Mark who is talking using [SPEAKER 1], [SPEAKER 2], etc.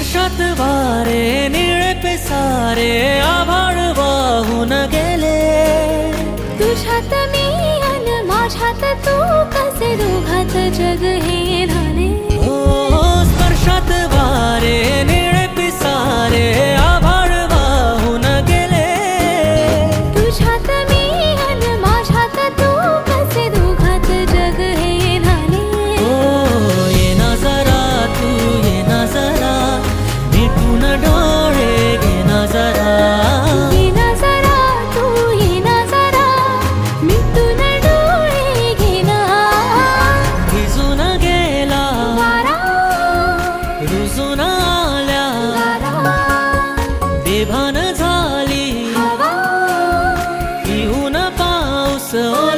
[SPEAKER 1] वर्षात वारे निळे पे सारे आभाळ वाहून गेले
[SPEAKER 2] तुझ्यात मी अन माझ्यात तू कसे दोघात जग रुजून आल्या देभान झाली येऊन पाऊस